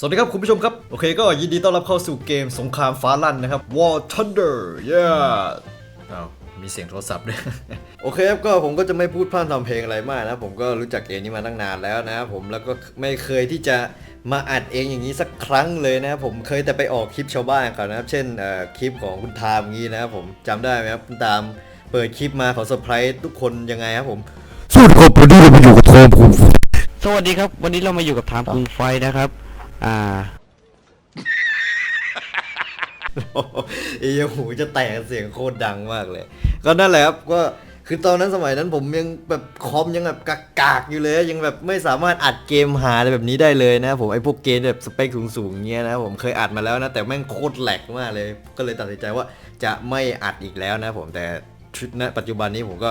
สวัสดีครับคุณผู้ชมครับ โอเคก็ยินดีต้อนรับเข้าสู่เกมสงครามฟ้าลั่นนะครับ War Thunder yeah อ้าวมีเสียงโทรศัพท์ด้วย โอเคครับก็ผมก็จะไม่พูดพร่ำทำเพลงอะไรมากนะ ผมก็รู้จักเกมนี้มาตั้งนานแล้วนะครับผมแล้วก็ไม่เคยที่จะมาอัดเองอย่างนี้สักครั้งเลยนะครับผมเคยแต่ไปออกคลิปชาวบ้านก่อนนะครับ เช่นเอ่อคลิปของคุณทามงี้นะครับผมจำได้ไหมครับคุณทามเปิดคลิปมาขอเซอร์ไพรส์ทุกคนยังไงครับผมสวัสดีครับวันนี้เรามาอยู่กับโทมคุณสวัสดีครับ วันนี้เรามาอยู่กับทามคุงไฟนะครับ อ่าไอ้ยหูจะแตกเสียงโคตรดังมากเลย ก็นั่นแหละครับก็คือตอนนั้นสมัยนั้นผมยังแบบคอมยังแบบกากๆอยู่เลย ยังแบบไม่สามารถอัดเกมหาอะไรแบบนี้ได้เลยนะผมไอ้พวกเกมแบบสเปคสูงๆเงี้ยนะผมเคยอัดมาแล้วนะแต่แม่งโคตรแหลกมากเลย ก็เลยตัดสินใจว่าจะไม่อัดอีกแล้วนะผมแต่ชุดณปัจจุบันนี้ผมก็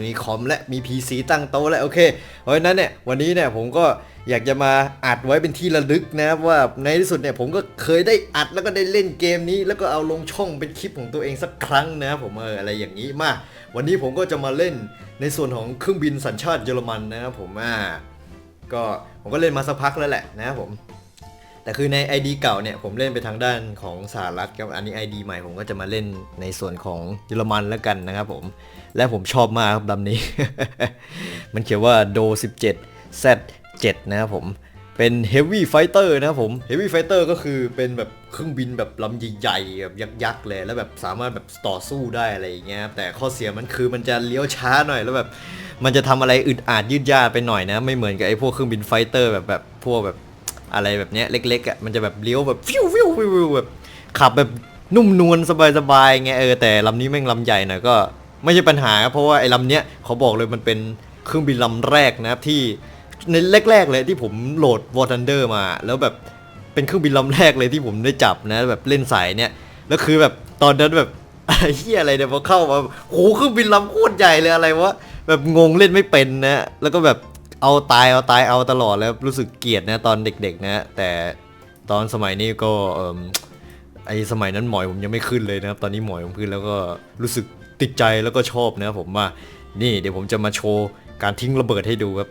มีคอมและมี PC ตั้งโต๊ะแล้วโอเค เพราะฉะนั้นเนี่ยวันนี้เนี่ยผมก็อยากจะมาอัดไว้เป็นที่ระลึกนะครับว่าในที่สุดเนี่ยผมก็เคยได้อัดแล้วก็ได้เล่นเกมนี้ แล้วก็เอาลงช่องเป็นคลิปของตัวเองสักครั้งนะครับผมเอออะไรอย่างนี้มา วันนี้ผมก็จะมาเล่นในส่วนของเครื่องบินสัญชาติเยอรมันนะครับผมอ่าก็ผมก็เล่นมาสักพักแล้วแหละนะครับผม แต่คือใน ID เก่าเนี่ยผมเล่นไปทางด้านของสหรัฐครับอันนี้ ID ใหม่ผมก็จะมาเล่นในส่วนของเยอรมันแล้วกันนะครับผม และผมชอบมากครับลำนี้ มันเขียนว่า Do 17 Z 7นะครับผมเป็น Heavy Fighter นะครับผม Heavy Fighter ก็คือเป็นแบบเครื่องบินแบบลำใหญ่ๆแบบยักษ์ๆเลย แล้วแบบสามารถแบบต่อสู้ได้อะไรอย่างเงี้ยครับแต่ข้อเสียมันคือมันจะเลี้ยวช้าหน่อยแล้วแบบมันจะทำอะไรอึดอัดยืดยาดไปหน่อยนะ ไม่เหมือนกับไอ้พวกเครื่องบินไฟเตอร์แบบแบบพวกแบบ อะไรแบบเนี้ยเล็กๆอะมันจะแบบเลี้ยวแบบฟิวฟิวฟิวฟิวแบบขับแบบนุ่มนวลสบายๆไงเออแต่ลำนี้แม่งลำใหญ่หน่อยก็ไม่ใช่ปัญหาเพราะว่าไอ้ลำเนี้ยเขาบอกเลยมันเป็นเครื่องบินลำแรกนะครับที่ในแรกๆเลยที่ผมโหลด War Thunder มา แล้วแบบเป็นเครื่องบินลำแรกเลยที่ผมได้จับนะ แบบเล่นสายเนี้ยแล้วคือแบบตอนนั้นแบบเหี้ยอะไรเนี่ยพอเข้ามาโหเครื่องบินลำโคตรใหญ่เลยอะไรวะแบบงงเล่นไม่เป็นนะแล้วก็แบบ เอาตายเอาตายเอาตลอดแล้วรู้สึกเกลียดนะตอนเด็กๆนะ แต่ตอนสมัยนี้ก็เอมไอสมัยนั้นหมอยผมยังไม่ขึ้นเลยนะครับ ตอนนี้หมอยผมขึ้นแล้วก็รู้สึกติดใจแล้วก็ชอบนะครับผมว่านี่เดี๋ยวผมจะมาโชว์การทิ้งระเบิดให้ดูครับ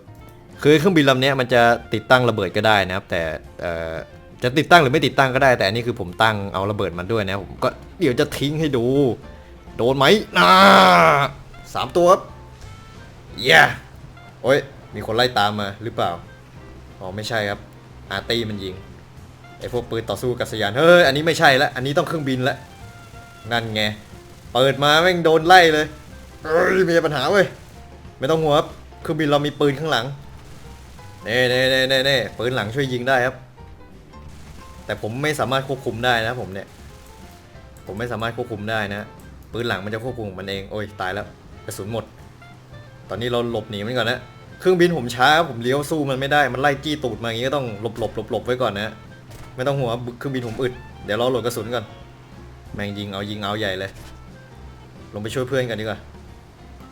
คือเครื่องบินลำนี้มันจะติดตั้งระเบิดก็ได้นะครับ แต่จะติดตั้งหรือไม่ติดตั้งก็ได้ แต่อันนี้คือผมตั้งเอาระเบิดมันด้วยนะผมก็เดี๋ยวจะทิ้งให้ดู โดนไหมน่าสามตัวครับเย้โอ้ย มีคนไล่ตามมาหรือเปล่า อ๋อไม่ใช่ครับ อาร์ตี้มันยิง ไอพวกปืนต่อสู้กับสยาน เฮ้ย อันนี้ไม่ใช่ละ อันนี้ต้องเครื่องบินละ นั่นไง เปิดมาแม่งโดนไล่เลยเอ้ยไม่ใช่ปัญหาเว้ย ไม่ต้องห่วงครับ เครื่องบินเรามีปืนข้างหลัง เน่เน่เน่เน่เน่ปืนหลังช่วยยิงได้ครับ แต่ผมไม่สามารถควบคุมได้นะผมเนี่ย ผมไม่สามารถควบคุมได้นะ ปืนหลังมันจะควบคุมมันเอง โอ้ยตายแล้ว กระสุนหมด ตอนนี้เราหลบหนีมันก่อนนะ เครื่องบินผมช้าผมเลี้ยวสู้มันไม่ได้มันไล่จี้ตูดมาอย่างงี้ก็ต้องหลบหลบหลบหลบไว้ก่อนนะไม่ต้องห่วงเครื่องบินผมอึดเดี๋ยวราโหลดกระสุนก่อนแม่งยิงเอายิงเอาใหญ่เลย ลงไปช่วยเพื่อนกันดีกว่า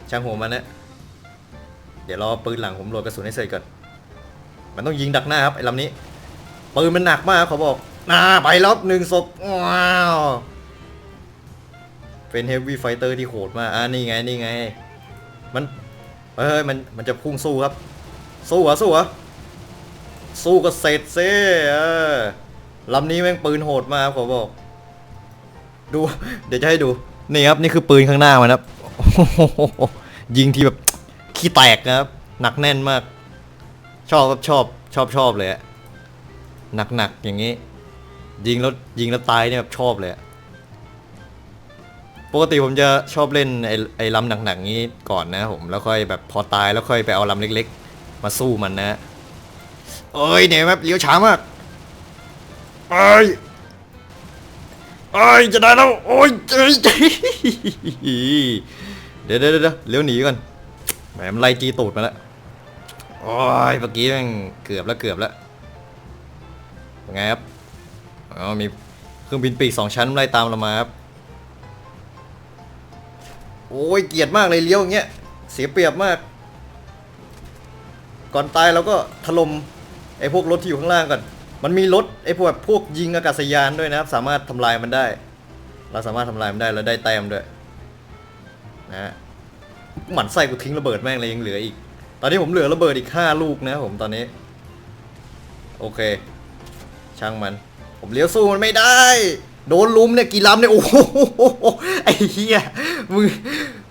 ช่างหัวมันนะเดี๋ยวรอปืนหลังผมโหลดกระสุนให้เสร็จก่อนมันต้องยิงดักหน้าครับไอ้ลำนี้ปืนมันหนักมากเขาบอกน่าไปแล้วหนึ่งศพว้าวเป็นเฮฟวี่ไฟเตอร์ที่โหดมากอ่านี่ไงนี่ไง มัน เฮ้ยมันมันจะพุ่งสู้ครับ สู้เหรอสู้เหรอสู้ก็เสร็จซิเออลำนี้แม่งปืนโหดมากครับขอบอก ดู เดี๋ยวจะให้ดู นี่ครับนี่คือปืนข้างหน้ามันครับยิงทีแบบขี้แตกนะครับ หนักแน่นมาก ชอบครับชอบชอบชอบเลยหนักหนักๆอย่างนี้ ยิงแล้วยิงแล้วตายเนี่ยแบบชอบเลยอะ ปกติผมจะชอบเล่นไอ้ไอ้ลำหนักๆนี้ก่อนนะผมแล้วค่อยแบบพอตายแล้วค่อยไปเอาลำเล็ก ๆ มาสู้มันนะเอ้ยเนี่ยแบบเลี้ยวช้ามากเอ้ยเอ้ยจะได้แล้วโอ้ยเอ้ยเดี๋ยวเดี๋ยวเดี๋ยวเลี้ยวหนีก่อนแหมมันไล่จีตูดมาแล้วโอ้ยเมื่อกี้แม่งเกือบแล้วเกือบแล้วยังไงครับอ๋อมีเครื่องบินปีกสองชั้นไล่ตามเรามาครับ โอ้ยเกลียดมากเลยเลี้ยวอย่างเงี้ย เสียเปรียบมาก ก่อนตายเราก็ถล่มไอ้พวกรถที่อยู่ข้างล่างก่อน มันมีรถไอ้พวกพวกยิงอากาศยานด้วยนะครับ สามารถทำลายมันได้ เราสามารถทำลายมันได้แล้วได้แต้มด้วยนะฮะหมันไส้กูทิ้งระเบิดแม่งเลยยังเหลืออีก ตอนนี้ผมเหลือระเบิดอีก 5 ลูกนะผมตอนนี้ โอเคชช่างมัน ผมเลี้ยวสู้มันไม่ได้ โดนลุมเนี่ยกี่ลำเนี่ยโอ้โหไอ้เหี้ย มึง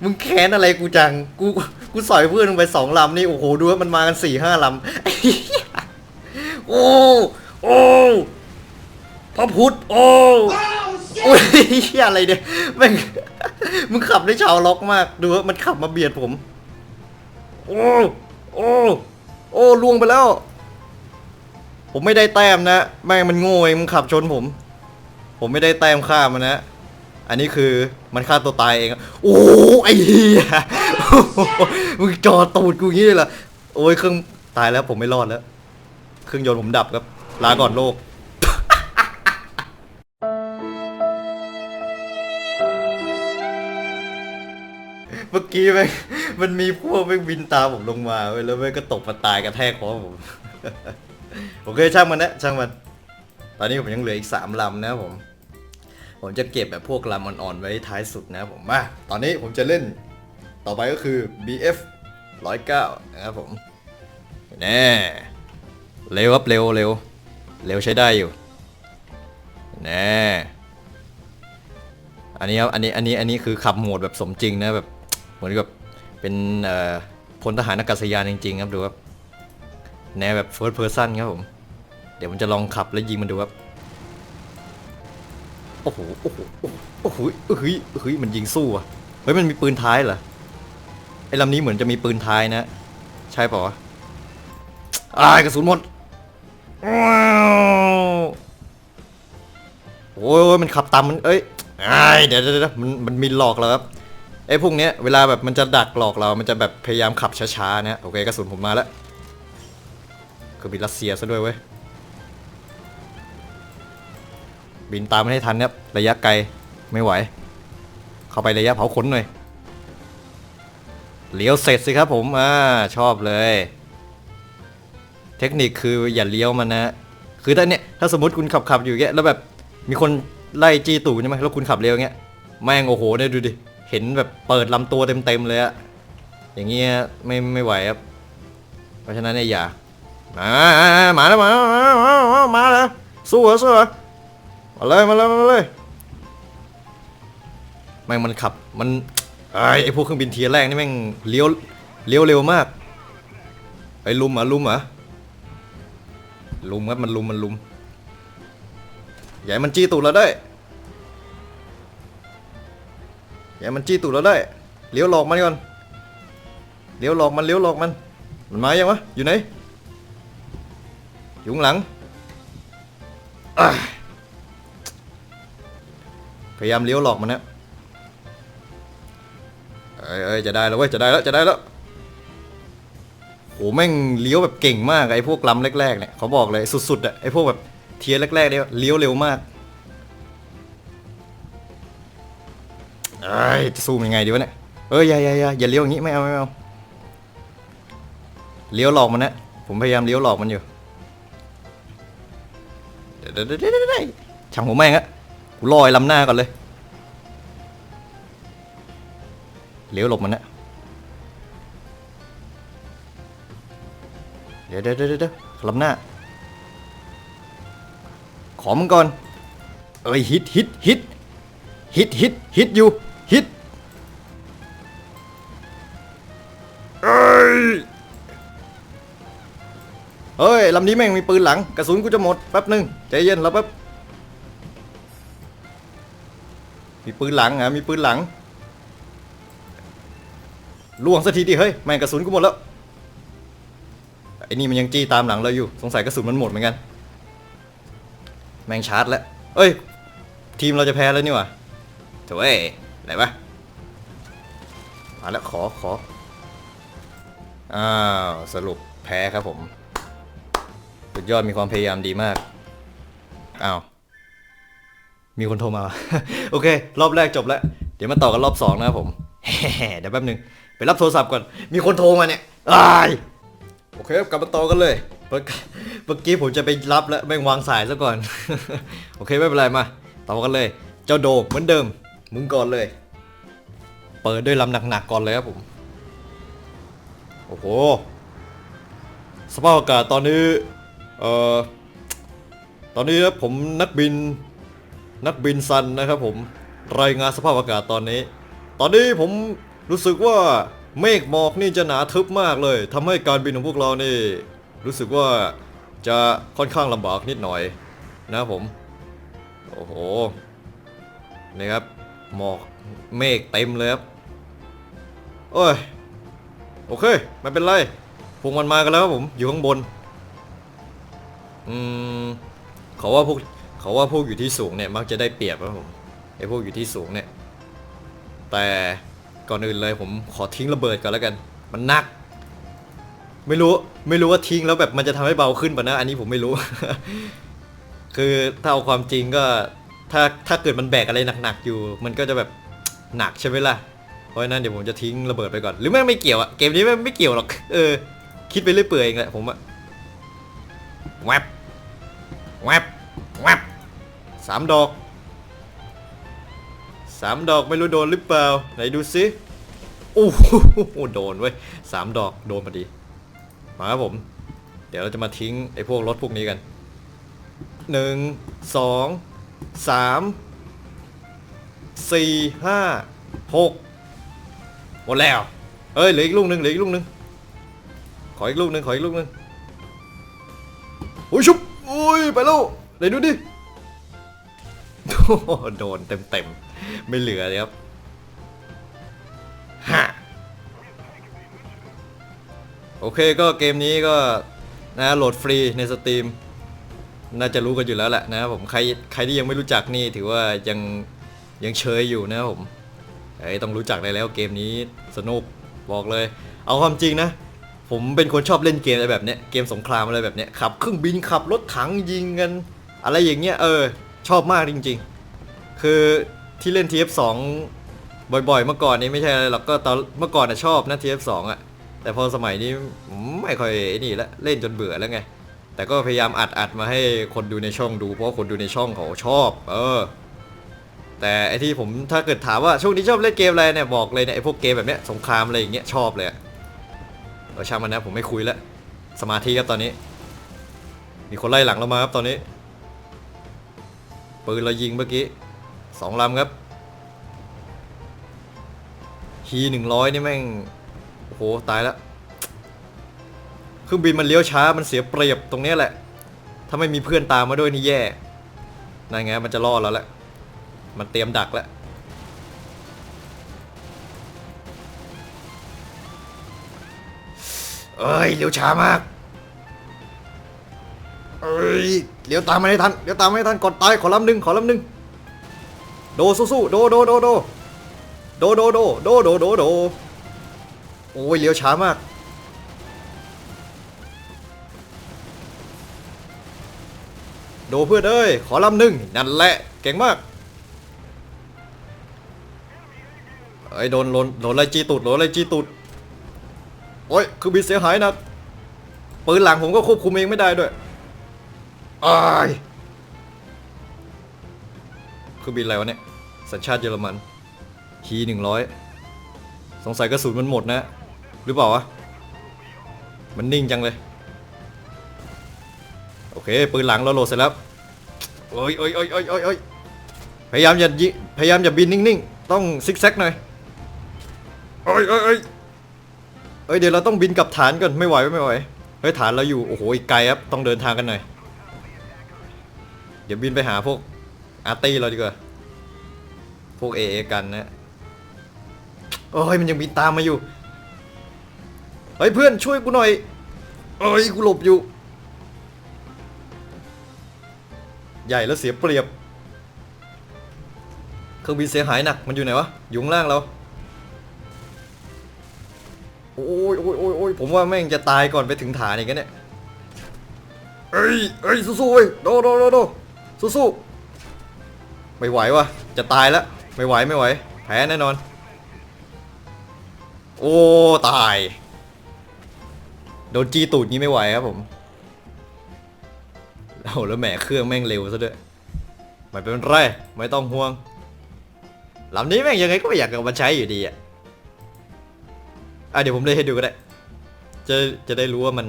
มึงแค้นอะไรกูจัง กูกูสอยเพื่อนมึงไปสองลำนี่โอ้โหดูว่ามันมากันสี่ห้าลำไอ้เหี้ยโอ้โอ้พระพุทธโอ้โอ้ยเหี้ยอะไรเนี่ยแม่งมึงขับได้ชาวล็อกมากดูว่ามันขับมาเบียดผม โอ้โอ้โอ้ล่วงไปแล้ว ผมไม่ได้แต้มนะแม่งมันโง่เองมันขับชนผม ผมไม่ได้แต้มฆ่ามันนะ อันนี้คือมันฆ่าตัวตายเอง โอ้ไอ้เหี้ยมึงจอตูดกูงี้เลยเหรอโอ้ยเครื่องตายแล้วผมไม่รอดแล้ว เครื่องยนต์ผมดับครับ ลาก่อนโลกเมื่อกี้แม่งมันมีพวกแม่งบินตามผมลงมาเว้ยแล้วแม่งก็ตกมาตายกระแทกคอผมโอเคช่างมันนะช่างมัน ตอนนี้ผมยังเหลืออีก3ลำนะผม ผมจะเก็บแบบพวกลำอ่อนๆไว้ท้ายสุดนะผมมาตอนนี้ผมจะเล่นต่อไปก็คือ BF 109 นะครับผมแน่เร็วครับเร็วเร็วเร็วใช้ได้อยู่แน่อันนี้ครับอันนี้อันนี้อันนี้คือขับโหมดแบบสมจริงนะแบบเหมือนกับเป็นพลทหารอากาศยานจริงๆครับดูครับแนวแบบ first person ครับผม เดี๋ยวผมจะลองขับแล้วยิงมันดูครับ โอ้โหโอ้โห โอ้โห โอ้โหเฮ้ยเฮ้ย มันยิงสู้อะ เฮ้ย มันมีปืนท้ายเหรอ ไอ้ลำนี้เหมือนจะมีปืนท้ายนะ ใช่เปล่าวะอ้ายกระสุนหมดโอ้ยมันขับตามมัน เอ้ยอายเดี๋ยวเดี๋ยวเดี๋ยวมันมันมีหลอกเราครับ ไอ้พวกเนี้ยเวลาแบบมันจะดักหลอกเรา มันจะแบบพยายามขับช้าๆนะ โอเคกระสุนผมมาแล้วคือบินรัสเซียซะด้วยเว้ย บินตามไม่ให้ทันครับระยะไกลไม่ไหว เข้าไประยะเผาขนหน่อยเลี้ยวเสร็จสิครับผมอ่าชอบเลย เทคนิคคืออย่าเลี้ยวมันนะคือถ้าเนี่ยถ้าสมมติคุณขับขับอยู่เงี้ยแล้วแบบมีคนไล่จี้ตูดใช่ไหมแล้วคุณขับเร็วเงี้ยแม่งโอ้โหเนี่ยดูดิเห็นแบบเปิดลำตัวเต็มๆเลยอะอย่างเงี้ยไม่ไม่ไหวครับ เพราะฉะนั้นเนี่ยอย่ามามาแล้วมาแล้วมาแล้วมาแล้วสู้เหรอสู้เหรอ มาเลยมาเลยมาเลยแม่งมันขับมันไอ้ไอ้พวกเครื่องบินเทียร์แรกนี่แม่งเลี้ยวเลี้ยวเร็วมากไอ้ลุมอะลุมอะลุมครับมันลุมมันลุมย่าให้มันจี้ตูดเราได้ย่าให้มันจี้ตูดเราได้เลี้ยวหลอกมันก่อนเลี้ยวหลอกมันเลี้ยวหลอกมันมันมายังวะอยู่ไหนอยู่หลังอะ พยายามเลี้ยวหลอกมันนะเอ้ยเอ้ยจะได้แล้วเว้ยจะได้แล้วจะได้แล้วโหแม่งเลี้ยวแบบเก่งมากไอ้พวกลำแรกๆเนี่ยเขาบอกเลยสุดๆอะไอ้พวกแบบเทียร์แรกๆเนี่ยเลี้ยวเร็วมากเอ้ยจะสู้มันยังไงดีวะเนี่ยเอ้ยอย่าอย่าอย่าอย่าเลี้ยวอย่างงี้ไม่เอาไม่เอาเลี้ยวหลอกมันนะผมพยายามเลี้ยวหลอกมันอยู่เดี๋ยวเดี๋ยวเดี๋ยวเดี๋ยวช่างหัวแม่งอะกูลอยลำหน้าก่อนเลย เลี้ยวหลบมันนะเดี๋ยวเดี๋ยวเดี๋ยวเดี๋ยวลำหน้า ขอมึงก่อน เอ้ยฮิตฮิตฮิตฮิตฮิตฮิตอยู่ฮิตเอ้ยเฮ้ยลำนี้แม่งมีปืนหลัง กระสุนกูจะหมดแป๊บหนึงใจเย็นแล้วแป๊บมีปืนหลังอะมีปืนหลัง ล่วงสักทีดิเฮ้ยแม่งกระสุนกูหมดแล้วไอ้นี่มันยังจี้ตามหลังเราอยู่ สงสัยกระสุนมันหมดเหมือนกัน แม่งชาร์จแล้ว เอ้ย ทีมเราจะแพ้แล้วนี่หว่าโถ่เอ้ยไหนวะมาแล้วขอขออ้าวสรุปแพ้ครับผมสุดยอดมีความพยายามดีมากอ้าวมีคนโทรมา โอเค รอบแรกจบแล้ว เดี๋ยวมาต่อกันรอบสองนะครับผมเดี๋ยวแป๊บหนึง ไปรับโทรศัพท์ก่อน มีคนโทรมาเนี่ยอ้ายโอเคครับกลับมาต่อกันเลยเมื่อเมื่อกี้ผมจะไปรับแล้วแม่งวางสายซะก่อน โอเคไม่เป็นไรมาต่อกันเลย เจ้าโดเหมือนเดิม มึงก่อนเลย เปิดด้วยลำหนักๆก่อนเลยครับผม โอ้โห สภาพอากาศตอนนี้ เอ่อ ตอนนี้นะผมนักบิน นักบินซันนะครับผม รายงานสภาพอากาศตอนนี้ ตอนนี้ผม รู้สึกว่าเมฆหมอกนี่จะหนาทึบมากเลยทำให้การบินของพวกเรานี่ รู้สึกว่าจะค่อนข้างลำบากนิดหน่อยนะผม โอ้โหนี่ครับหมอกเมฆเต็มเลยครับโอ้ยโอเคไม่เป็นไรพวกมันมากันแล้วครับผมอยู่ข้างบนอืมเขาว่าพวกเขาว่าพวกอยู่ที่สูงเนี่ยมักจะได้เปรียบครับผมไอ้พวกอยู่ที่สูงเนี่ย แต่ ก่อนอื่นเลยผมขอทิ้งระเบิดก่อนแล้วกัน มันหนัก ไม่รู้ไม่รู้ว่าทิ้งแล้วแบบมันจะทำให้เบาขึ้นป่ะนะ อันนี้ผมไม่รู้ คือถ้าเอาความจริงก็ ถ้าถ้าเกิดมันแบกอะไรหนักๆอยู่ มันก็จะแบบหนักใช่ไหมล่ะ เพราะฉะนั้นเดี๋ยวผมจะทิ้งระเบิดไปก่อน หรือไม่งไม่เกี่ยวอะเกมนี้ไม่งไม่เกี่ยวหรอก เออ คิดไปเรื่อยเปื่อยเองแหละผมอะแวบแวบแวบสามดอก สามดอกไม่รู้โดนหรือเปล่า ไหนดูซิโอ้โหโดนเว้ยสามดอกโดนพอดี มาครับผม เดี๋ยวเราจะมาทิ้งไอ้พวกรถพวกนี้กันหนึ่งสองสามสี่ห้าหกหมดแล้ว เอ้ยเหลืออีกลูกหนึ่งเหลืออีกลูกหนึ่งขออีกลูกหนึ่งขออีกลูกหนึ่งโอ้ยชุบโอ้ยไปแล้วไหนดูดิโดนเต็มเต็มๆ ไม่เหลือเลยครับฮะโอเคก็เกมนี้ก็นะโหลดฟรีในสตรีมน่าจะรู้กันอยู่แล้วแหละนะครับผมใครใครที่ยังไม่รู้จักนี่ถือว่ายังยังเชยอยู่นะครับผมเอ้ต้องรู้จักได้แล้วเกมนี้สนุกบอกเลย เอาความจริงนะ ผมเป็นคนชอบเล่นเกมอะไรแบบเนี้ยเกมสงครามอะไรแบบเนี้ยขับเครื่องบินขับรถถังยิงกัน อะไรอย่างเงี้ยเออชอบมากจริง ๆ คือ ที่เล่น TF2 บ่อยๆ เมื่อก่อนนี้ไม่ใช่อะไรหรอกก็ตอนเมื่อก่อนนะชอบนะ TF2 อะ่ะ แต่พอสมัยนี้ไม่ค่อยไอ้นี่ละเล่นจนเบื่อแล้วไง แต่ก็พยายามอัดอัดมาให้คนดูในช่องดู เพราะคนดูในช่องเขาชอบ เออ แต่ไอที่ผมถ้าเกิดถามว่าช่วงนี้ชอบเล่นเกมอะไรเนี่ยบอกเลยเนี่ยไอพวกเกมแบบเนี้ยสงครามอะไรอย่างเงี้ยชอบเลยอะเออช่างมันนะผมไม่คุยแล้วสมาธิครับตอนนี้ มีคนไล่หลังเรามาครับตอนนี้ปืนเรายิงเมื่อกี้ สองลำครับฮีหนึ่งร้อยนี่แม่ง โอ้โห ตายแล้วเครื่องบินมันเลี้ยวช้ามันเสียเปรียบตรงเนี้ยแหละ ถ้าไม่มีเพื่อนตามมาด้วยนี่แย่นั่นไงมันจะรอดแล้วแหละมันเตรียมดักแล้วเอ้ยเลี้ยวช้ามาก เอ้ยเลี้ยวตามมาให้ทันเลี้ยวตามมาให้ทันกดตายขอลำหนึ่งขอลำหนึ่ง โดสู้ๆโดโดโดโดโดโดโดโดโดโดโดโอ้ยเลี้ยวช้ามาก โดเพื่อนเอ้ยขอลำหนึ่งนั่นแหละเก่งมากเอ้ยโดนโดนโดนไล่จีตูดโดนไล่จีตูดโอ้ยคือบินเสียหายนะปืนหลังผมก็ควบคุมเองไม่ได้ด้วยอ้ายคือบินอะไรวะเนี่ย สัญชาติเยอรมันทีหนึ่งร้อยสงสัยกระสุนมันหมดนะ หรือเปล่าวะ มันนิ่งจังเลย โอเค ปืนหลังเราโหลดเสร็จแล้วโอ้ยโอ้ยโอ้ยโอ้ยโอ้ยอยพยายามอย่าพยายามอย่าบินนิ่งๆ ต้องซิกแซกหน่อยโอ้ยโอ้ยโอ้ยเอ้ยเดี๋ยวเราต้องบินกลับฐานก่อนไม่ไหวไม่ไหวเฮ้ยฐานเราอยู่โอ้โหอีกไกลครับต้องเดินทางกันหน่อยเดี๋ยวบินไปหาพวกอาร์ตี้เราดีกว่า พวกเอเอกันนะโอ้ยมันยังบินตามมาอยู่เฮ้ยเพื่อนช่วยกูหน่อยเอ้ยกูหลบอยู่ ใหญ่แล้วเสียเปรียบ เครื่องบินเสียหายหนักมันอยู่ไหนวะอยู่ข้างล่างเราโอ้ยโอ้ยโอ้ยโอ้ยผมว่าแม่งจะตายก่อนไปถึงฐานอีกแล้วเนี่ยเอ้ยเอ้ยสู้ๆเว้ยโดโดโดโดสู้ๆไม่ไหววะจะตายแล้ว ไม่ไหวไม่ไหว แพ้แน่นอน โอ้ ตาย โดนจีตูดนี้ไม่ไหวครับผมโอ้โหแล้วแหมเครื่องแม่งเร็วซะด้วย ไม่เป็นไร ไม่ต้องห่วงลำนี้แม่งยังไงก็ไม่อยากเอามาใช้อยู่ดีอะอะเดี๋ยวผมเล่นให้ดูก็ได้ จะจะได้รู้ว่ามัน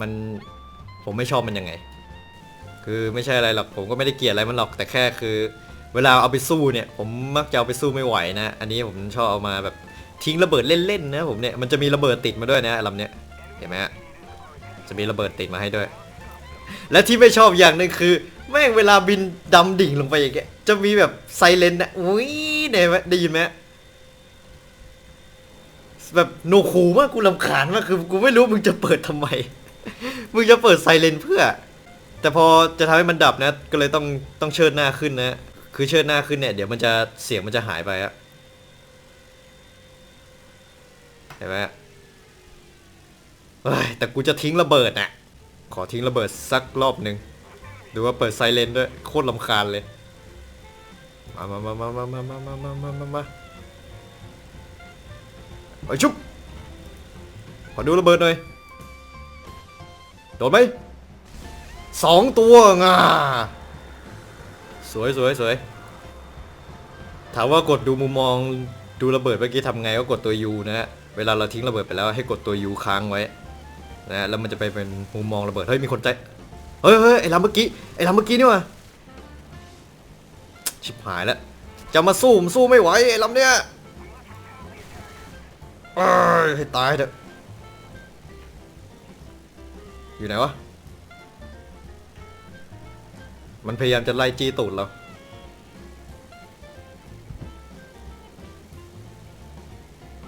มันผมไม่ชอบมันยังไง คือไม่ใช่อะไรหรอกผมก็ไม่ได้เกลียดอะไรมันหรอกแต่แค่คือ เวลาเอาไปสู้เนี่ย ผมมักจะเอาไปสู้ไม่ไหวนะ อันนี้ผมชอบเอามาแบบทิ้งระเบิดเล่นๆนะผมเนี่ย มันจะมีระเบิดติดมาด้วยนะลำเนี้ย เห็นไหมฮะ จะมีระเบิดติดมาให้ด้วย และที่ไม่ชอบอย่างหนึ่งคือ แม่งเวลาบินดำดิ่งลงไปอย่างเงี้ย จะมีแบบไซเรนนะอุ้ยเนี่ยไหมได้ยินไหมแบบโนคูมากกูลำคาญมากคือกูไม่รู้มึงจะเปิดทำไม มึงจะเปิดไซเรนเพื่อ แต่พอจะทำให้มันดับนะ ก็เลยต้องต้องเชิดหน้าขึ้นนะ คือเชิดหน้าขึ้นเนี่ย เดี๋ยวมันจะเสียงมันจะหายไปอะเห็นไหมเฮ้ยแต่กูจะทิ้งระเบิดน่ะ ขอทิ้งระเบิดสักรอบหนึ่งดูว่าเปิดไซเรนด้วย โคตรลำคาญเลย มามามามามามามามามามามามาไปชุบขอดูระเบิดหน่อย โดนไหมสองตัวงา สวยสวยสวยถามว่ากดดูมุมมองดูระเบิดเมื่อกี้ทำไงก็กดตัว U นะฮะเวลาเราทิ้งระเบิดไปแล้วให้กดตัว U ค้างไว้นะแล้วมันจะไปเป็นมุมมองระเบิดเฮ้ยมีคนใจเฮ้ยเฮ้ยไอ้ลำเมื่อกี้ไอ้ลำเมื่อกี้นี่วะชิบหายแล้วจะมาสู้มันสู้ไม่ไหวไอ้ลำเนี้ยเอ้ยให้ตายเถอะอยู่ไหนวะ มันพยายามจะไล่จี้ตูดเรา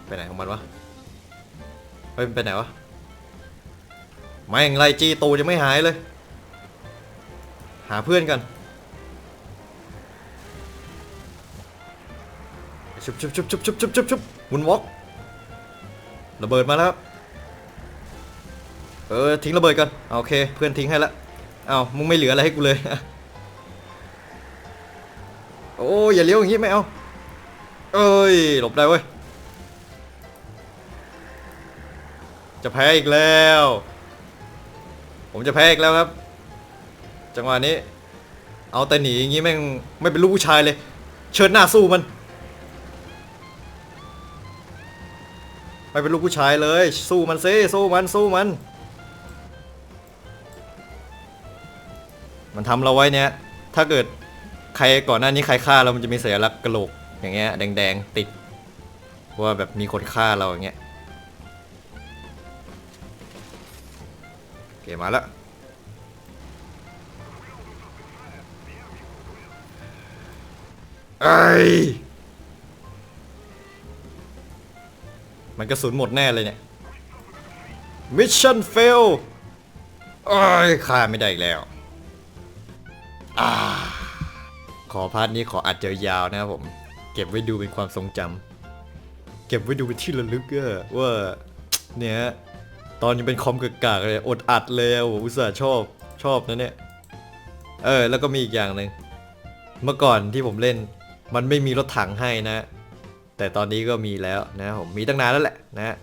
ไปไหนของมันวะเฮ้ยมันไปไหนวะไม่งไล่จี้ตูดยังไม่หายเลย หาเพื่อนกันชุบชุบชุบชุบชุบชุบชุบชุบมุนวอกระเบิดมาแล้วครับเออทิ้งระเบิดกันโอเค เพื่อนทิ้งให้ล้วเอามึงไม่เหลืออะไรให้กูเลย โอ้ยอย่าเลี้ยวอย่างงี้ไม่เอา เอ้ย หลบได้เว้ย จะแพ้อีกแล้ว ผมจะแพ้อีกแล้วครับ จังหวะนี้ เอาแต่หนีอย่างงี้แม่งไม่เป็นลูกผู้ชายเลย เชิดหน้าสู้มัน ไม่เป็นลูกผู้ชายเลย สู้มันซิสู้มันสู้มัน มันทำเราไว้เนี่ย ถ้าเกิด รก่อนหน้านี้ใครฆ่าเรามันจะมีสัญลักษณ์กระโหลกอย่างเงี้ยแดงๆติดว่าแบบมีคนฆ่าเราอย่างเงี้ยโอเคมาแล้วไอ้ยมันกระสุนหมดแน่เลยเนี่ย Mission fail ไอ้ยฆ่าไม่ได้อีกแล้วอ่า ขอพาร์ทนี้ขออัดยาวๆนะครับผม เก็บไว้ดูเป็นความทรงจำเก็บไว้ดูเป็นที่ระลึกอะว่าเนี่ยตอนยังเป็นคอมกากๆเลยอดอัดเลยอุตส่าห์ชอบชอบนะเนี่ยเออแล้วก็มีอีกอย่างหนึ่งเมื่อก่อนที่ผมเล่น มันไม่มีรถถังให้นะ แต่ตอนนี้ก็มีแล้วนะผมมีตั้งนานแล้วแหละนะ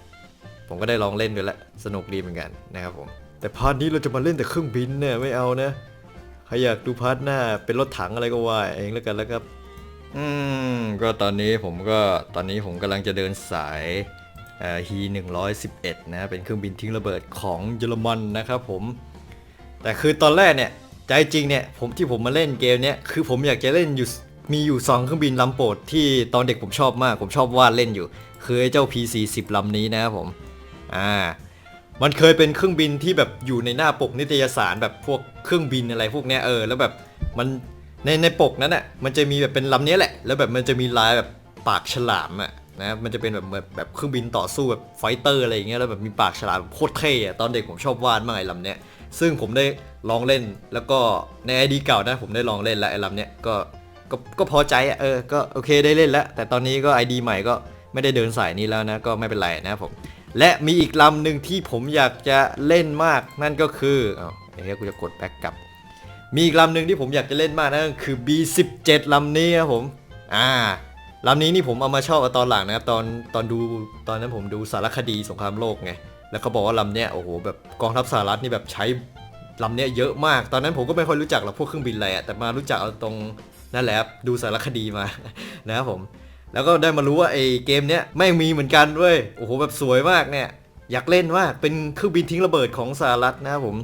ผมก็ได้ลองเล่นดูแล้วสนุกดีเหมือนกันนะครับผมแต่พาร์ทนี้เราจะมาเล่นแต่เครื่องบินเนี่ยไม่เอานะ ใครอยากดูพาร์ทหน้าเป็นรถถังอะไรก็ว่าเองแล้วกันแล้วครับ อืม ก็ตอนนี้ผมก็ตอนนี้ผมกำลังจะเดินสายเอ่อฮี111นะ เป็นเครื่องบินทิ้งระเบิดของเยอรมันนะครับผม แต่คือตอนแรกเนี่ย ใจจริงเนี่ย ผมที่ผมมาเล่นเกมเนี้ยคือผมอยากจะเล่นอยู่มีอยู่สองเครื่องบินลำโปรดที่ตอนเด็กผมชอบมาก ผมชอบวาดเล่นอยู่ คือไอ้เจ้า P40 ลำนี้นะครับผม อ่า มันเคยเป็นเครื่องบินที่แบบอยู่ในหน้าปกนิตยสารแบบพวกเครื่องบินอะไรพวกเนี้ยเออแล้วแบบมันในในปกนั้นอะมันจะมีแบบเป็นลำนี้แหละ แล้วแบบมันจะมีลายแบบปากฉลามอะนะมันจะเป็นแบบแบบแบบเครื่องบินต่อสู้แบบไฟเตอร์อะไรอย่างเงี้ยแล้วแบบมีปากฉลามโคตรเท่อะตอนเด็กผมชอบวาดมากไอ้ลำเนี้ยซึ่งผมได้ลองเล่นแล้วก็ในไอดีเก่านะผมได้ลองเล่นแล้วไอ้ลำเนี้ยก็ก็ก็พอใจอะเออก็โอเคได้เล่นแล้ว แต่ตอนนี้ก็ไอดีใหม่ก็ไม่ได้เดินสายนี้แล้วนะก็ไม่เป็นไรนะผม และมีอีกลำหนึ่งที่ผมอยากจะเล่นมากนั่นก็คืออ้าวเฮ้ยกูจะกดแบ็กกลับ มีอีกลำหนึ่งที่ผมอยากจะเล่นมากนั่นก็คือ B17 ลำนี้ครับผม อ่าลำนี้นี่ผมเอามาชอบตอนหลังนะครับตอนตอนดูตอนนั้นผมดูสารคดีสงครามโลกไงแล้วเขาบอกว่าลำเนี้ยโอ้โหแบบกองทัพสหรัฐนี่แบบใช้ลำเนี้ยเยอะมาก ตอนนั้นผมก็ไม่ค่อยรู้จักหรอกพวกเครื่องบินอะไรอะแต่มารู้จักเอาตรงนั่นแหละดูสารคดีมานะครับผม แล้วก็ได้มารู้ว่าไอ้เกมเนี้ยไม่มีเหมือนกันเว้ยโอ้โหแบบสวยมากเนี่ย อยากเล่นมากเป็นเครื่องบินทิ้งระเบิดของสหรัฐนะครับผม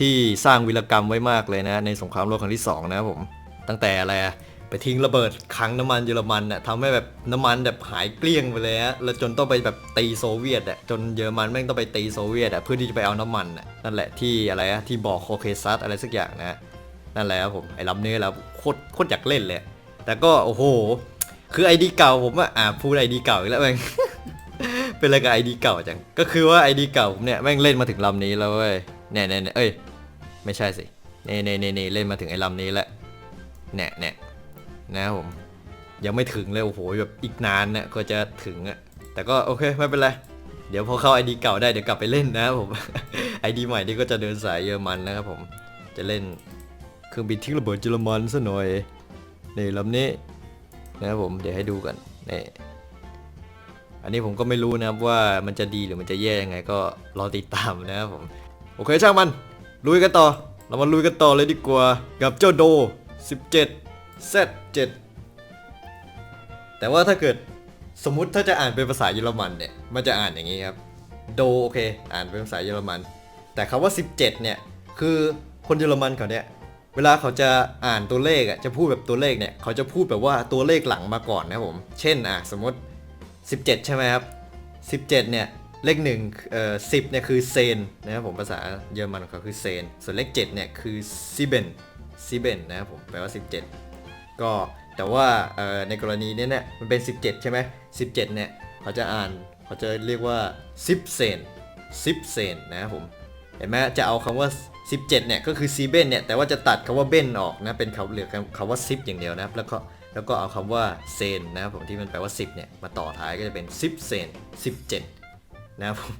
ที่สร้างวีรกรรมไว้มากเลยนะ ในสงครามโลกครั้งที่สองนะครับผม ตั้งแต่อะไรไปทิ้งระเบิดคังน้ำมันเยอรมันน่ะทำให้แบบน้ำมันแบบหายเกลี้ยงไปเลยฮะแล้วจนต้องไปแบบตีโซเวียตอะจนเยอรมันแม่งต้องไปตีโซเวียตอะเพื่อที่จะไปเอาน้ำมันอะนั่นแหละที่อะไรอะที่บอกโคเคซัสอะไรสักอย่างนะนั่นแหละครับผมไอ้ลำนี้แล้วโคตรโคตรอยากเล่นเลย แต่ก็โอ้โห คือไอดีเก่าผมอะอ่าพูดไอดีเก่าอีกแล้วแม่ง เป็นอะไรกับไอดีเก่าจัง ก็คือว่าไอดีเก่าผมเนี่ยแม่งเล่นมาถึงลำนี้แล้วเว้ยเนี่ยเนี่ยเนี่ยเอ้ย ไม่ใช่สิเน่เน่เน่เน่เล่นมาถึงไอ้ลำนี้แล้วเนี่ยเนี่ยนะครับผมยังไม่ถึงเลยโอ้โหแบบอีกนานเนี่ยก็จะถึงอะแต่ก็โอเคไม่เป็นไร เดี๋ยวพอเข้าไอดีเก่าได้เดี๋ยวกลับไปเล่นนะครับผมไอดีใหม่นี่ก็จะเดินสายเยอรมันนะครับผมจะเล่นเครื่องบินทิ้งระเบิดเยอรมันซะหน่อยนี่ลำนี้ นะครับผมเดี๋ยวให้ดูกันนี่อันนี้ผมก็ไม่รู้นะครับว่ามันจะดีหรือมันจะแย่ยังไงก็รอติดตามนะครับผมโอเคช่างมันลุยกันต่อ เรามาลุยกันต่อเลยดีกว่ากับเจ้าโด 17 Z7 แต่ว่าถ้าเกิดสมมุติถ้าจะอ่านเป็นภาษาเยอรมันเนี่ยมันจะอ่านอย่างนี้ครับโดโอเค อ่านเป็นภาษาเยอรมัน แต่คำว่า 17 เนี่ย คือคนเยอรมันเขาเนี่ย เวลาเขาจะอ่านตัวเลขอะจะพูดแบบตัวเลขเนี่ยเขาจะพูดแบบว่าตัวเลขหลังมาก่อนนะผมเช่นอะสมมติ 17 ใช่ไหมครับ 17 เนี่ยเลขหนึ่งเอ่อสิบเนี่ยคือเซนนะครับผมภาษาเยอรมันของเขาคือเซน ส่วนเลข7เนี่ยคือซิเบนซิเบนนะครับผมแปลว่า 17 ก็แต่ว่าเอ่อในกรณีนี้เนี่ยมันเป็น 17 ใช่ไหม17 เนี่ยเขาจะอ่านเขาจะเรียกว่าซิบเซนซิบเซนนะครับผม เห็นไหมจะเอาคำว่า 17เนี่ยก็คือซีเบนเนี่ยแต่ว่าจะตัดคำว่าเบนออกนะเป็นคำเหลือคำว่าซิปอย่างเดียวนะครับแล้วก็แล้วก็เอาคำว่าเซนนะครับผมที่มันแปลว่า 10เนี่ยมาต่อท้ายก็จะเป็นซิปเซน17นะครับผม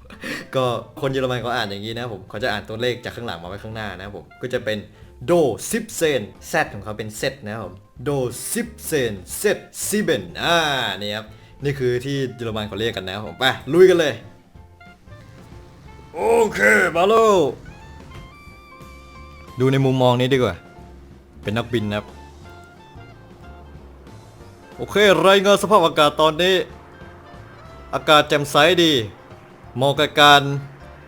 ก็คนเยอรมันเขาอ่านอย่างนี้นะผมเขาจะอ่านตัวเลขจากข้างหลังมาไว้ข้างหน้านะครับผมก็จะเป็นโดซิปเซนเซของเขาเป็นเซตนะครับผมโดซิปเซนเซตซิเบนอ่านี่ครับนี่คือที่เยอรมันเขาเรียกกันนะครับผมไปลุยกันเลย โอเคมาโลดูในมุมมองนี้ดีกว่า เป็นนักบินนะครับ โอเค รายงานสภาพอากาศตอนนี้ อากาศแจ่มใสดีเหมาะกับการ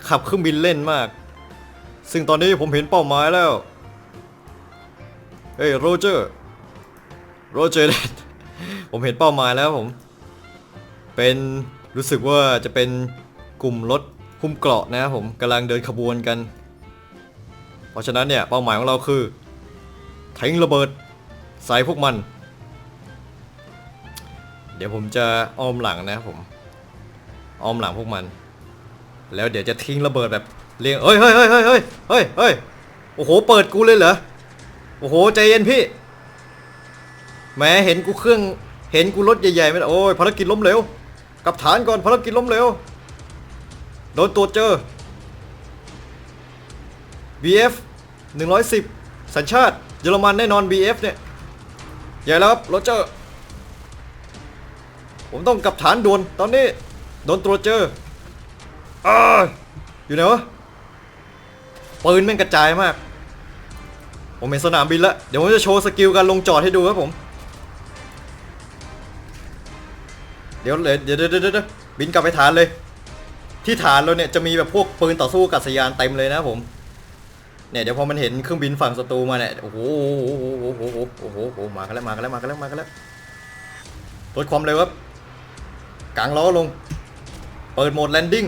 ขับเครื่องบินเล่นมาก ซึ่งตอนนี้ผมเห็นเป้าหมายแล้ว เฮ้ยโรเจอร์ โรเจอร์ผมเห็นเป้าหมายแล้วผม เป็นรู้สึกว่าจะเป็นกลุ่มรถ หุ้มเกราะนะครับผมกำลังเดินขบวนกัน เพราะฉะนั้นเนี่ยเป้าหมายของเราคือทิ้งระเบิดใส่พวกมัน เดี๋ยวผมจะอ้อมหลังนะครับผมอ้อมหลังพวกมัน แล้วเดี๋ยวจะทิ้งระเบิดแบบเรียงเฮ้ยเฮ้ยเฮ้ยเฮ้ยเฮ้ยเฮ้ยเฮ้ยโอ้โหเปิดกูเลยเหรอโอ้โหใจเย็นพี่แหมเห็นกูเครื่องเห็นกูรถใหญ่ๆไหมล่ะโอ้ยภารกิจล้มเหลวกับฐานก่อนภารกิจล้มเหลว โดนตรวจเจอ BF 110 สัญชาติ เยอรมันแน่นอน BF เนี่ย ใหญ่แล้วครับโรเจอร์ ผมต้องกลับฐานด่วนตอนนี้ โดนตรวจเจออาอยู่ไหนวะ ปืนแม่งกระจายมาก ผมเห็นสนามบินแล้ว เดี๋ยวผมจะโชว์สกิลการลงจอดให้ดูครับผม เดี๋ยวเลยเดี๋ยวเดี๋ยวเดี๋ยวเดี๋ยวบินกลับไปฐานเลย ที่ฐานเราเนี่ยจะมีแบบพวกปืนต่อสู้อากาศยานเต็มเลยนะผม เนี่ยเดี๋ยวพอมันเห็นเครื่องบินฝั่งศัตรูมาเนี่ยโอ้โหโอ้โหโอ้โหโอ้โหโอ้โหมากันแล้วมากันแล้วมากันแล้วมากันแล้วลดความเร็วครับกางล้อลง เปิดโหมดแลนดิ้ง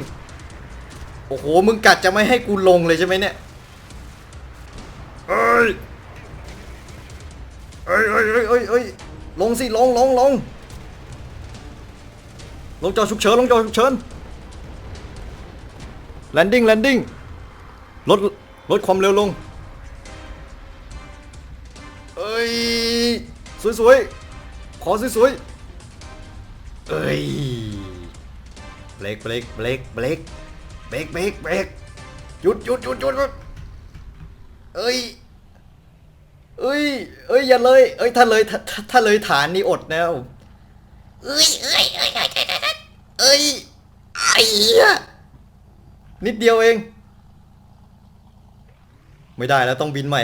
โอ้โหมึงกัดจะไม่ให้กูลงเลยใช่ไหมเนี่ยเอ้ยเอ้ยเอ้ยเอ้ยเอ้ยเอ้ยลงสิลงลงลงลงจอฉุกเฉินลงจอฉุกเฉิน แลนดิ้งแลนดิ้งลดลดความเร็วลง เอ้ย สวยๆ ขอสวยๆ เอ้ย เบรกเบรกเบรกเบรกเบรกเบรกเบรกหยุดหยุดหยุดหยุดเอ้ยเอ้ย เอ้ย อย่าเลย เอ้ย ถ้าเลยถ้าถ้าเลยฐานนี่อดนะเอ้ยเอ้ยเอ้ยเอ้ยเอ้ยเอ้ย นิดเดียวเอง ไม่ได้แล้วต้องบินใหม่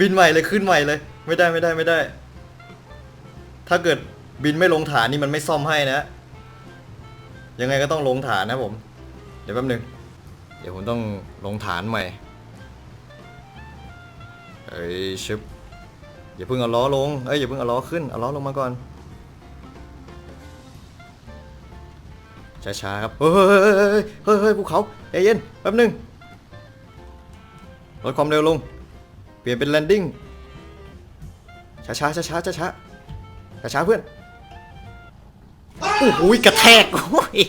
บินใหม่เลยขึ้นใหม่เลย ไม่ได้ไม่ได้ไม่ได้ ถ้าเกิดบินไม่ลงฐานนี่มันไม่ซ่อมให้นะ ยังไงก็ต้องลงฐานนะผม เดี๋ยวแป๊บนึง เดี๋ยวผมต้องลงฐานใหม่ เอ้ยชึบอย่าเพิ่งเอาล้อลง เอ้ยอย่าเพิ่งเอาล้อขึ้น เอาล้อลงมาก่อน ช้าๆครับ เฮ้ยเฮ้ยเฮ้ยภูเขาใจเย็นแป๊บนึงลดความเร็วลง เปลี่ยนเป็นแลนดิ้ง ช้าๆช้าๆช้าๆช้าๆช้าเพื่อน โอ้โหกระแทกโอ้ย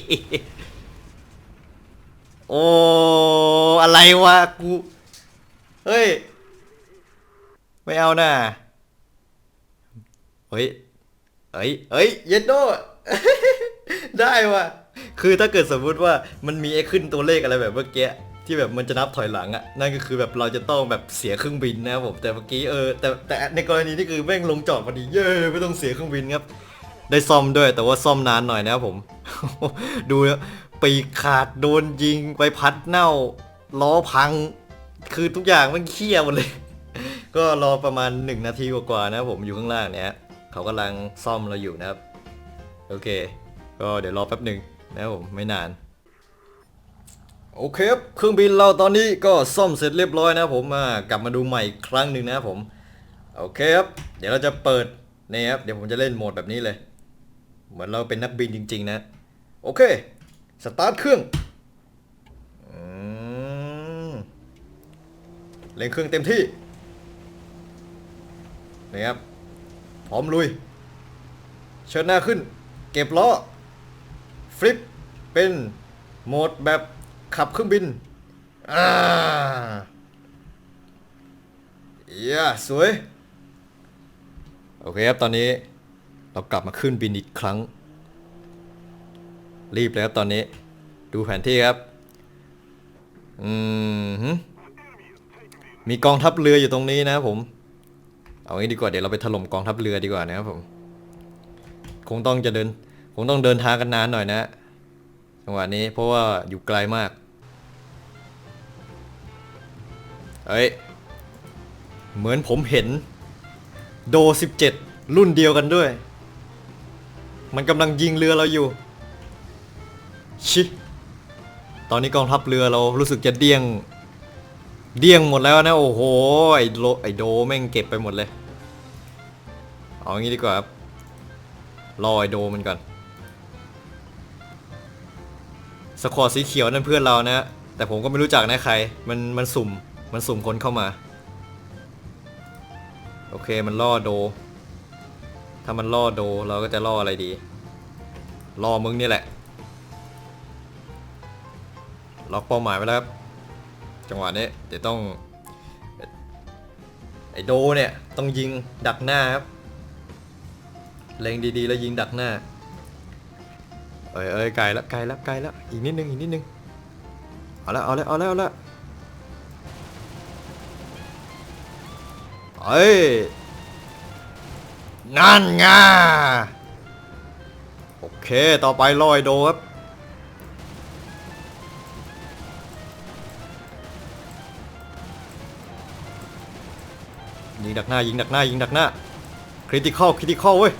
โอ้อะไรวะกู เฮ้ย ไม่เอาน่ะเฮ้ยเฮ้ยเฮ้ย เย็นโดได้ว่ะ คือถ้าเกิดสมมุติว่ามันมีไอ้ขึ้นตัวเลขอะไรแบบเมื่อกี้ที่แบบมันจะนับถอยหลังอะนั่นก็คือแบบเราจะต้องแบบเสียเครื่องบินนะครับผมแต่เมื่อกี้เออแต่แต่ในกรณีนี้คือแม่งลงจอดพอดีเย้ไม่ต้องเสียเครื่องบินครับ ได้ซ่อมด้วยแต่ว่าซ่อมนานหน่อยนะครับผม ดูปีขาดโดนยิงไปพัดเน่าล้อพัง คือทุกอย่างมันเครียดหมดเลย ก็รอประมาณ 1 นาทีกว่าๆนะครับผมอยู่ข้างล่างเนี่ยเขากำลังซ่อมเราอยู่นะครับ โอเค ก็เดี๋ยวรอแป๊บหนึ่ง นะครับผมไม่นาน โอเคครับเครื่องบินเราตอนนี้ก็ซ่อมเสร็จเรียบร้อยนะผมมากลับมาดูใหม่อีกครั้งหนึ่งนะผมโอเคครับเดี๋ยวเราจะเปิดนี่ครับเดี๋ยวผมจะเล่นโหมดแบบนี้เลย เหมือนเราเป็นนักบินจริง ๆ นะ โอเคสตาร์ทเครื่องเร่งเครื่องเต็มที่นี่ครับพร้อมลุย เชิญหน้าขึ้น เก็บล้อ ฟลิปเป็นโหมดแบบขับเครื่องบิน อ่าเย้สวย โอเคครับ ตอนนี้เรากลับมาขึ้นบินอีกครั้ง รีบเลยครับตอนนี้ ดูแผนที่ครับ อืมมีกองทัพเรืออยู่ตรงนี้นะครับผม เอางี้ดีกว่าเดี๋ยวเราไปถล่มกองทัพเรือดีกว่านะครับผม คงต้องจะเดิน งต้องเดินทางกันนานหน่อยนะจังหวะนี้เพราะว่าอยู่ไกลมากเอ้ยเหมือนผมเห็น โด 17 รุ่นเดียวกันด้วย มันกำลังยิงเรือเราอยู่ ชิ ตอนนี้กองทัพเรือเรารู้สึกจะเดี้ยง เดี้ยงหมดแล้วนะ โอ้โห ไอโลไอโดแม่งเก็บไปหมดเลย เอางี้ดีกว่าครับ รอไอโดมันก่อน สควอตสีเขียวนั่นเพื่อนเรานะแต่ผมก็ไม่รู้จักนะใคร มันมันสุ่ม มันสุ่มคนเข้ามา โอเคมันล่อโด ถ้ามันล่อโดเราก็จะล่ออะไรดี ล่อมึงนี่แหละ ล็อกเป้าหมายไว้แล้วครับ จังหวะนี้เดี๋ยวต้อง ไอโดเนี่ยต้องยิงดักหน้าครับ เล็งดีๆ แล้วยิงดักหน้า เอ้ยเอ้ยไกลแล้วไกลแล้วไกลแล้วอีกนิดนึงอีกนิดนึงเอาละเอาละเอาละเอาละเอ้ยนั่นไงโอเค ต่อไปลอยโดครับยิงดักหน้ายิงดักหน้ายิงดักหน้าคริติคอลคริติคอลเว้ย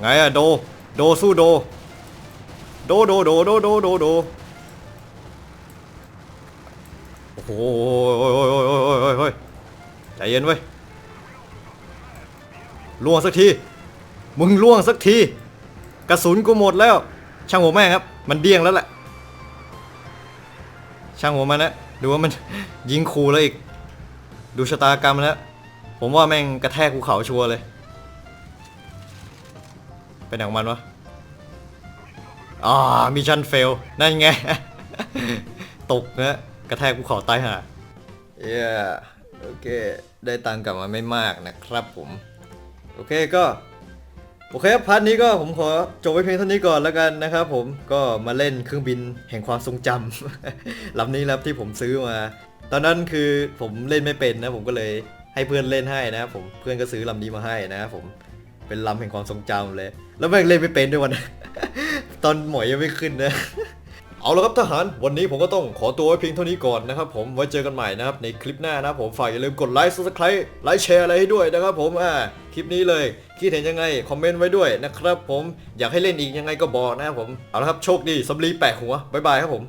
ไงอะโด โดสู้โด โดโดโดโดโดโดโดโอ้โหโอ้ยใจเย็นเว้ยล่วงสักที มึงล่วงสักที กระสุนกูหมดแล้ว ช่างหัวแม่ครับ มันเดี้ยงแล้วแหละ ช่างหัวมันนะ ดูว่ามันยิงคูแล้วอีก ดูชะตากรรมแล้ว ผมว่าแม่งกระแทกภูเขาชัวร์เลย เป็นของมันวะอ่ามิชชั่นเฟล นั่นไง ตกนะกระแทกภูเขาตายห่าเย้โอเค ได้ตังค์กลับมาไม่มากนะครับผม โอเคก็ โอเคครับพาร์ทนี้ก็ผมขอจบไว้เพียงเท่านี้ก่อนแล้วกันนะครับผมก็มาเล่นเครื่องบินแห่งความทรงจำลำนี้ล้วที่ผมซื้อมา ตอนนั้นคือผมเล่นไม่เป็นนะ ผมก็เลยให้เพื่อนเล่นให้นะผมเพื่อนก็ซื้อลำนี้มาให้นะครับผม เป็นลำแห่งความทรงจำเลย แล้วแม่งเล่นไม่เป็นด้วยวันนั้นตอนหมอยยังไม่ขึ้นนะ เอาละครับทหาร วันนี้ผมก็ต้องขอตัวไว้เพียงเท่านี้ก่อนนะครับผม ไว้เจอกันใหม่นะครับในคลิปหน้านะครับผมฝากอย่าลืมกดไลค์ subscribe ไลค์แชร์อะไรให้ด้วยนะครับผม อ่า คลิปนี้เลย คิดเห็นยังไง คอมเมนต์ไว้ด้วยนะครับผม อยากให้เล่นอีกยังไงก็บอกนะครับผม เอาละครับ โชคดีสำลีแปะหัว บ๊ายบายครับผม